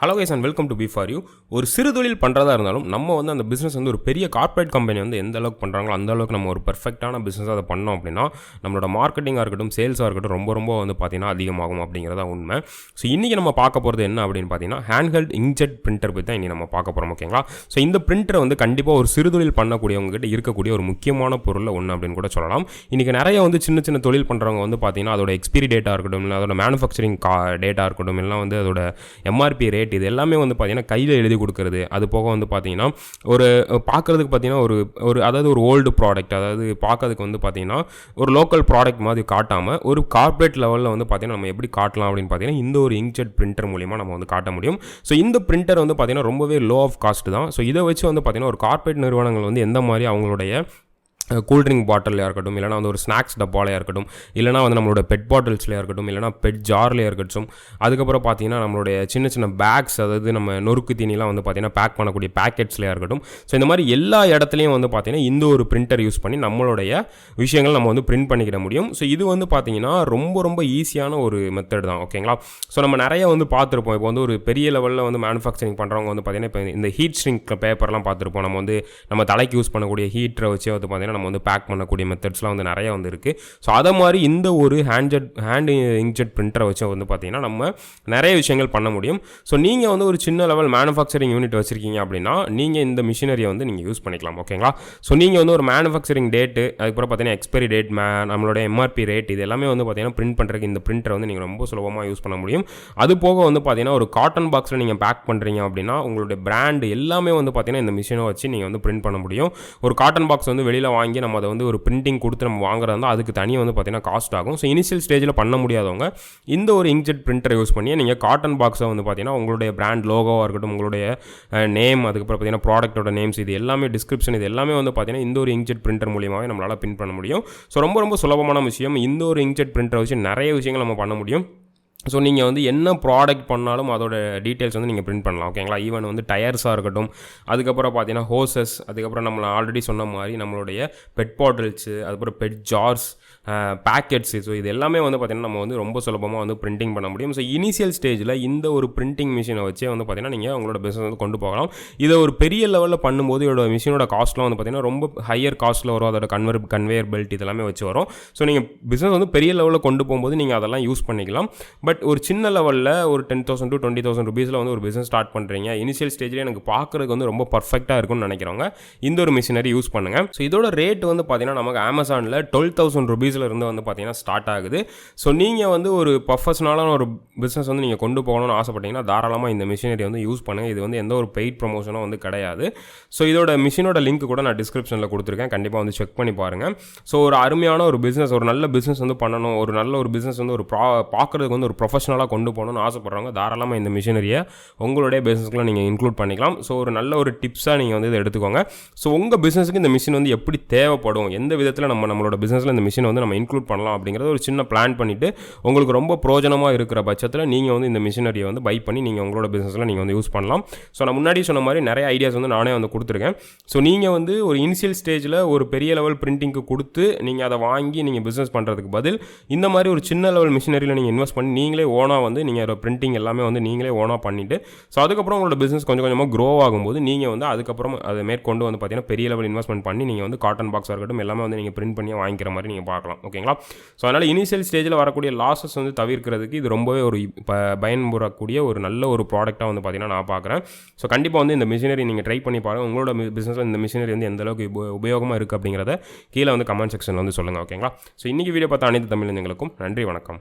Hello guys and welcome to B for you ஒரு சிறு தொழில் பண்ணுறதா இருந்தாலும் நம்ம வந்து அந்த பிஸ்னஸ் வந்து ஒரு பெரிய கார்ப்பரேட் கம்பெனி வந்து எந்த அளவுக்கு பண்ணுறாங்களோ அந்த அளவுக்கு நம்ம ஒரு பர்ஃபெக்டான பிஸ்னஸ் அதை பண்ணோம் அப்படின்னா நம்மளோட மார்க்கெட்டிங்காக இருக்கட்டும் சேல்ஸாக இருக்கட்டும் ரொம்ப ரொம்ப வந்து பார்த்தீங்கன்னா அதிகமாகும் அப்படிங்கிறதா உண்மை. ஸோ இன்றைக்கி நம்ம பார்க்க போகிறது என்ன அப்படின்னு பார்த்தீங்கன்னா ஹேண்ட்ஹெல்ட் இங்க்ஜெட் பிரிண்டர் பற்றி தான் இன்றைக்கி நம்ம பார்க்க போகிறோம் ஓகேங்களா ஸோ இந்த பிரிண்டரை வந்து கண்டிப்பாக ஒரு சிறு தொழில் பண்ணக்கூடியவங்ககிட்ட இருக்கக்கூடிய ஒரு முக்கியமான பொருளில் ஒன்று அப்படின்னு கூட சொல்லலாம். இன்றைக்கி நிறைய வந்து சின்ன சின்ன தொழில் பண்ணுறவங்க வந்து பார்த்திங்கன்னா அதோட எக்ஸ்பிரி டேட்டாக இருக்கட்டும் இல்லை அதோட மேனுஃபேக்சரிங் கா டேட்டாக இருக்கட்டும் இல்லை வந்து அதோட எம்ஆர்பி ரேட் இது எல்லாமே வந்து பார்த்திங்கன்னா கையில் எழுதி கொடுக்குறது. அது போக வந்து பார்த்தீங்கன்னா ஒரு பார்க்குறதுக்கு பார்த்தீங்கன்னா ஒரு ஒரு அதாவது ஒரு ஓல்டு ப்ராடக்ட் அதாவது பார்க்கறதுக்கு வந்து பார்த்திங்கன்னா ஒரு லோக்கல் ப்ராடக்ட் மாதிரி காட்டாமல் ஒரு கார்ப்பரேட் லெவலில் வந்து பார்த்தீங்கன்னா நம்ம எப்படி காட்டலாம் அப்படின்னு பார்த்தீங்கன்னா இந்த ஒரு இங்க்ஜெட் பிரிண்டர் மூலிமா நம்ம வந்து காட்ட முடியும். ஸோ இந்த பிரிண்டர் வந்து பார்த்தீங்கன்னா ரொம்பவே லோ ஆஃப் காஸ்ட் தான். ஸோ இதை வச்சு வந்து பார்த்தீங்கன்னா ஒரு கார்ப்பரேட் நிறுவனங்கள் வந்து எந்த மாதிரி அவங்களுடைய கூல்ட்ரிங்க் பாட்டிலையாக இருக்கட்டும் இல்லைனா வந்து ஒரு ஸ்நாக்ஸ் டப்பாலையாக இருக்கட்டும் இல்லைனா வந்து நம்மளோட பெட் பாட்டில்ஸ்லையாக இருக்கட்டும் இல்லைனா பெட் ஜார்லையாக இருக்கட்டும் அதுக்கப்புறம் பார்த்தீங்கன்னா நம்மளுடைய சின்ன சின்ன பேக்ஸ் அதாவது நம்ம நொறுக்கு தீனிலாம் வந்து பார்த்தீங்கன்னா பேக் பண்ணக்கூடிய பேக்கெட்ஸ்லையாக இருக்கட்டும். ஸோ இந்த மாதிரி எல்லா இடத்துலையும் வந்து பார்த்தீங்கன்னா இந்த ஒரு பிரிண்டர் யூஸ் பண்ணி நம்மளுடைய விஷயங்கள் நம்ம வந்து பிரிண்ட் பண்ணிக்கிட முடியும். ஸோ இது வந்து பார்த்தீங்கன்னா ரொம்ப ரொம்ப ஈஸியான ஒரு மெத்தட் தான் ஓகேங்களா ஸோ நம்ம நிறைய வந்து பார்த்துருப்போம் இப்போ வந்து ஒரு பெரிய லெவலில் வந்து மேனுஃபேக்சரிங் பண்ணுறவங்க வந்து பார்த்தீங்கன்னா இப்போ இந்த ஹீட் ஸ்ட்ரிங்க் பேப்பர்லாம் பார்த்துருப்போம் நம்ம வந்து நம்ம தலைக்கு யூஸ் பண்ணக்கூடிய ஹீட்டரை வச்சு வந்து பார்த்தீங்கன்னா நம்ம வந்து பேக் பண்ணக்கூடிய மெத்தட்ஸ்லாம் வந்து நிறைய வந்து இருக்குது ஸோ அதை மாதிரி இந்த ஒரு ஹேண்ட்ஜெட் ஹேண்ட் இங்க்ஜெட் பிரிண்டரை வச்சு வந்து பார்த்தீங்கன்னா நம்ம நிறைய விஷயங்கள் பண்ண முடியும். ஸோ நீங்கள் வந்து ஒரு சின்ன லெவல் மேனுஃபேக்சரிங் யூனிட் வச்சுருக்கீங்க அப்படின்னா நீங்கள் இந்த மிஷினரியை வந்து நீங்கள் யூஸ் பண்ணிக்கலாம் ஓகேங்களா ஸோ நீங்கள் வந்து ஒரு மேனுஃபேக்சரிங் டேட்டு அதுக்கப்புறம் பார்த்தீங்கன்னா எக்ஸ்பைரி டேட் மே நம்மளோட எம்ஆர்பி ரேட் இது எல்லாமே வந்து பார்த்தீங்கன்னா பிரிண்ட் பண்ணுறதுக்கு இந்த பிரிண்டரை வந்து நீங்கள் ரொம்ப சுலபமாக யூஸ் பண்ண முடியும். அது போக வந்து பார்த்தீங்கன்னா ஒரு காட்டன் பாக்ஸில் நீங்கள் பேக் பண்ணுறீங்க அப்படின்னா உங்களுடைய பிராண்ட் எல்லாமே வந்து பார்த்தீங்கன்னா இந்த மிஷினை வச்சு நீங்கள் வந்து பிரிண்ட் பண்ண முடியும். ஒரு காட்டன் பாக்ஸ் வந்து வெளியில் வாங்கி நம்ம அதை வந்து ஒரு பிரிண்டிங் கொடுத்து நம்ம வாங்குறதா இருந்தால் அதுக்கு தனியாக வந்து பார்த்தீங்கன்னா காஸ்ட் ஆகும். ஸோ இனிஷியல் ஸ்டேஜில் பண்ண முடியாதவங்க இந்த ஒரு இங்க்ஜெட் பிரிண்டரை யூஸ் பண்ணி நீங்கள் காட்டன் பாக்ஸை வந்து பார்த்தீங்கன்னா உங்களுடைய பிராண்ட் லோகோவாக இருக்கட்டும் உங்களுடைய நேம் அதுக்கப்புறம் பார்த்தீங்கன்னா ப்ராடக்ட்டோட நேம்ஸ் இது எல்லாமே டிஸ்கிரிப்ஷன் இது எல்லாமே வந்து பார்த்தீங்கன்னா இந்த ஒரு இங்க்ஜெட் பிரிண்டர் மூலியமாகவே நம்மளால் பின் பண்ண முடியும். ஸோ ரொம்ப ரொம்ப சுலபமான விஷயம். இந்த ஒரு இங்க்ஜெட் பிரிண்டரை வச்சு நிறைய விஷயங்கள் நம்ம பண்ண முடியும். ஸோ நீங்கள் வந்து என்ன ப்ராடக்ட் பண்ணாலும் அதோட டீட்டெயில்ஸ் வந்து நீங்கள் பிரிண்ட் பண்ணலாம். ஓகேங்களா ஈவன் வந்து டயர்ஸாக இருக்கட்டும் அதுக்கப்புறம் பார்த்தீங்கன்னா ஹோசஸ் அதுக்கப்புறம் நம்மளை ஆல்ரெடி சொன்ன மாதிரி நம்மளுடைய பெட் பாட்டில்ஸு அதுக்கப்புறம் பெட் ஜார்ஸ் பேக்கெட்ஸு ஸோ இது எல்லாமே வந்து பார்த்திங்கன்னா நம்ம வந்து ரொம்ப சுலபமாக வந்து பிரிண்டிங் பண்ண முடியும். ஸோ இனிஷியல் ஸ்டேஜில் இந்த ஒரு பிரிண்டிங் மிஷினை வச்சே வந்து பார்த்திங்கன்னா நீங்கள் உங்களோட பிஸ்னஸ் வந்து கொண்டு போகலாம். இதை ஒரு பெரிய லெவலில் பண்ணும்போது இதோட மிஷினோட காஸ்ட்லாம் வந்து பார்த்திங்கன்னா ரொம்ப ஹையர் காஸ்ட்டில் வரும். அதோட கன்வர் கன்வேயர் பெல்ட் இதெல்லாமே வச்சு வரும். ஸோ நீங்கள் பிஸ்னஸ் வந்து பெரிய லெவலில் கொண்டு போகும்போது நீங்கள் அதெல்லாம் யூஸ் பண்ணிக்கலாம். பட் ஒரு சின்ன லெவலில் ஒரு ten thousand to twenty thousand ருபீஸில் வந்து ஒரு பிஸ்னஸ் ஸ்டார்ட் பண்ணுறீங்க இனிஷியல் ஸ்டேஜில் எனக்கு பார்க்குறதுக்கு வந்து ரொம்ப பர்ஃபெக்டாக இருக்கும்னு நினைக்கிறவங்க இந்த ஒரு மிஷினரி யூஸ் பண்ணுங்கள் ஸோ இதோட ரேட் வந்து பார்த்தீங்கன்னா நமக்கு அமேசானில் டுவெல் தௌசண்ட் ருபீஸில் இருந்து வந்து பார்த்தீங்கன்னா ஸ்டார்ட் ஆகுது. ஸோ நீங்கள் வந்து ஒரு ப்ரொஃபஷனலான ஒரு பிஸ்னஸ் வந்து நீங்கள் கொண்டு போகணும்னு ஆசைப்பட்டீங்கன்னா தாராளமாக இந்த மிஷினரி வந்து யூஸ் பண்ணுங்கள் இது வந்து எந்த ஒரு பெய்ட் ப்ரொமோஷனும் வந்து கிடையாது. ஸோ இதோட மிஷினோட லிங்க் கூட நான் டிஸ்கிரிப்ஷனில் கொடுத்துருக்கேன். கண்டிப்பாக வந்து செக் பண்ணி பாருங்கள் ஸோ ஒரு அருமையான ஒரு பிஸ்னஸ் ஒரு நல்ல பிஸ்னஸ் வந்து பண்ணணும். ஒரு நல்ல ஒரு பிஸ்னஸ் வந்து ஒரு ப்ரா பார்க்குறதுக்கு வந்து ஒரு ப்ரொஃபஷனலாக கொண்டு போகணும்னு ஆசைப்பட்றவங்க தாராளமாக இந்த மிஷினரியை உங்களுடைய பிஸ்னஸ்க்குலாம் நீங்கள் இன்க்ளூட் பண்ணிக்கலாம். ஸோ ஒரு நல்ல ஒரு டிப்ஸாக நீங்கள் வந்து இதை எடுத்துக்கோங்க. ஸோ உங்கள் பிஸ்னஸுக்கு இந்த மிஷின் வந்து எப்படி தேவைப்படும்? எந்த விதத்தில் நம்ம நம்மளோட பிஸ்னஸில் இந்த மிஷினை வந்து நம்ம இன்க்ளூட் பண்ணலாம் அப்படிங்கிறத ஒரு சின்ன பிளான் பண்ணிவிட்டு உங்களுக்கு ரொம்ப பிரோஜனமாக இருக்கிற பட்சத்தில் நீங்கள் வந்து இந்த மிஷினரியை வந்து பை பண்ணி நீங்கள் உங்களோட பிஸ்னஸில் நீங்கள் வந்து யூஸ் பண்ணலாம். ஸோ நான் முன்னாடி சொன்ன மாதிரி நிறைய ஐடியாஸ் வந்து நானே வந்து கொடுத்துருக்கேன். ஸோ நீங்கள் வந்து ஒரு இனிஷியல் ஸ்டேஜில் ஒரு பெரிய லெவல் பிரிண்டிங்க்கு கொடுத்து நீங்கள் அதை வாங்கி நீங்கள் பிஸ்னஸ் பண்ணுறதுக்கு பதில் இந்த மாதிரி ஒரு சின்ன லெவல் மிஷினரியில் நீங்கள் இன்வெஸ்ட் பண்ணி நீங்களே ஓனாக வந்து நீங்கள் பிரிண்டிங் எல்லாமே வந்து நீங்களே ஓனாக பண்ணிவிட்டு ஸோ அதுக்கப்புறம் உங்களோட பிஸ்னஸ் கொஞ்சம் கொஞ்சமாக க்ரோ ஆகும்போது நீங்கள் வந்து அதுக்கப்புறம் அதை மேற்கொண்டு வந்து பார்த்தீங்கன்னா பெரிய லெவல் இன்வெஸ்ட்மெண்ட் பண்ணி நீங்கள் வந்து காட்டன் பாக்ஸாக இருக்கட்டும் எல்லாமே வந்து நீங்கள் பிரிண்ட் பண்ணி வாங்கிக்கிற மாதிரி நீங்கள் பார்க்கலாம். ஓகேங்களா ஸோ அதனால் இனிஷியல் ஸ்டேஜில் வரக்கூடிய லாஸஸ் வந்து தவிர்க்கிறதுக்கு இது ரொம்பவே ஒரு பயன்புறக்கூடிய ஒரு நல்ல ஒரு ப்ராடக்ட்டாக வந்து பார்த்தீங்கன்னா நான் பார்க்குறேன். ஸோ கண்டிப்பாக வந்து இந்த மிஷினரி நீங்கள் ட்ரை பண்ணி பாருங்கள் உங்களோட பிஸ்னஸில் இந்த மிஷினரி வந்து எந்த அளவுக்கு உப- உபயோகமாக இருக்குது அப்படிங்கிறத கீழே வந்து கமெண்ட் செக்ஷனில் வந்து சொல்லுங்கள் ஓகேங்களா ஸோ இன்றைக்கி வீடியோ பார்த்த அனைத்து தமிழ் நன்றி வணக்கம்.